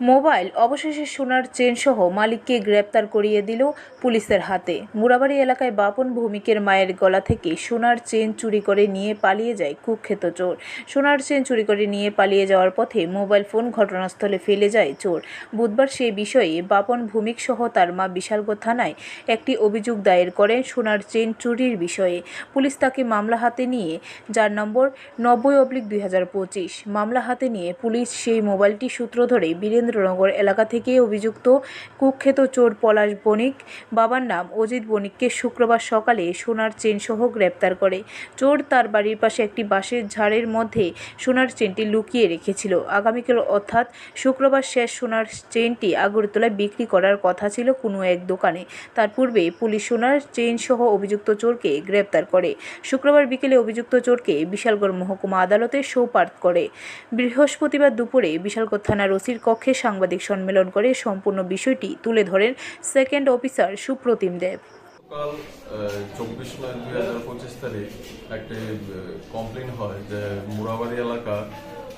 Mobile অবশেষে সোনার chain সহ মালিককে গ্রেপ্তার করিয়ে দিল পুলিশের হাতে। মুরাবাড়ি এলাকায় বাপন ভৌমিকের মায়ের গলা থেকে সোনার চেন চুরি করে নিয়ে পালিয়ে যায় কুখ্যাত চোর। সোনার চেন চুরি করে নিয়ে পালিয়ে যাওয়ার পথে মোবাইল ফোন ঘটনাস্থলে ফেলে যায় চোর। বুধবার সেই বিষয়ে বাপন ভৌমিক সহ তার মা বিশালগড় থানায় একটি অভিযোগ দায়ের করেন সোনার চেন চুরির বিষয়ে। পুলিশ তাকে মামলা হাতে নিয়ে, যার নম্বর নব্বই অব্লিক দুই হাজার পঁচিশ। মামলা হাতে নিয়ে পুলিশ সেই মোবাইলটি সূত্র ধরে বীরেন্দ্রনগর এলাকা থেকে অভিযুক্ত কুখ্যাত চোর পলাশ বণিক। বাবার নাম অজিত বণিককে শুক্রবার সকালে সোনার চেন সহ গ্রেপ্তার করে। চোর তার বাড়ির পাশে একটি বাঁশের ঝাড়ের মধ্যে সোনার চেনটি লুকিয়ে রেখেছিল। আগামীকাল অর্থাৎ শুক্রবার শেষ সোনার চেনটি আগরতলায় বিক্রি করার কথা ছিল কোনো এক দোকানে। তার পূর্বে পুলিশ সোনার চেন সহ অভিযুক্ত চোরকে গ্রেপ্তার করে। শুক্রবার বিকেলে অভিযুক্ত চোরকে বিশালগড় মহকুমা আদালতে সোপার্দ করে। বৃহস্পতিবার দুপুরে বিশালগড় থানার ওসির কক্ষে সাংবাদিক সম্মেলন করে সম্পূর্ণ বিষয়টি তুলে ধরেন সেকেন্ড অফিসার সুপ্রতিম দেব। চব্বিশ নয় দুই হাজার পঁচিশ তারিখ একটি কমপ্লেন হয় যে মুরাবাড়ি এলাকা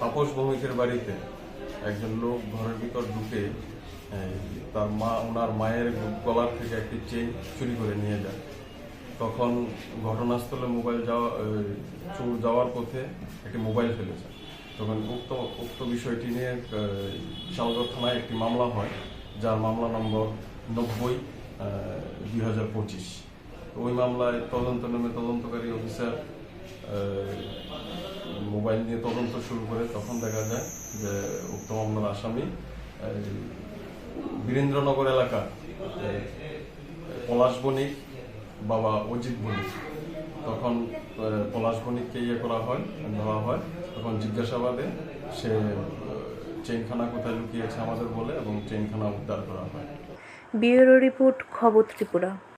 তাপস ভৌমিকের বাড়িতে একজন লোক ঘরের ভিতর ঢুকে তার মা, ওনার মায়ের গলার থেকে একটি চেন চুরি করে নিয়ে যায়। তখন ঘটনাস্থলে মোবাইল যাওয়া চোর যাওয়ার পথে একটি মোবাইল ফেলেছে। তখন উক্ত উক্ত বিষয়টি নিয়ে আহ, বিশালগড় থানায় একটি মামলা হয় যার মামলা নম্বর নব্বই দুই হাজার পঁচিশ। ওই মামলায় তদন্ত নামে তদন্তকারী অফিসার মোবাইল নিয়ে তদন্ত শুরু করে তখন দেখা যায় যে উক্ত মামলার আসামি বীরেন্দ্রনগর এলাকা পলাশ বণিক বাবা অজিত বণিক। তখন পলাশ বণিককে ইয়ে করা হয় ধরা হয়। তখন জিজ্ঞাসাবাদে সে চেনখানা কোথায় লুকিয়েছে আমাদের বলে এবং চেনখানা উদ্ধার করা হয়। ব্যুরো রিপোর্ট, খবর ত্রিপুরা।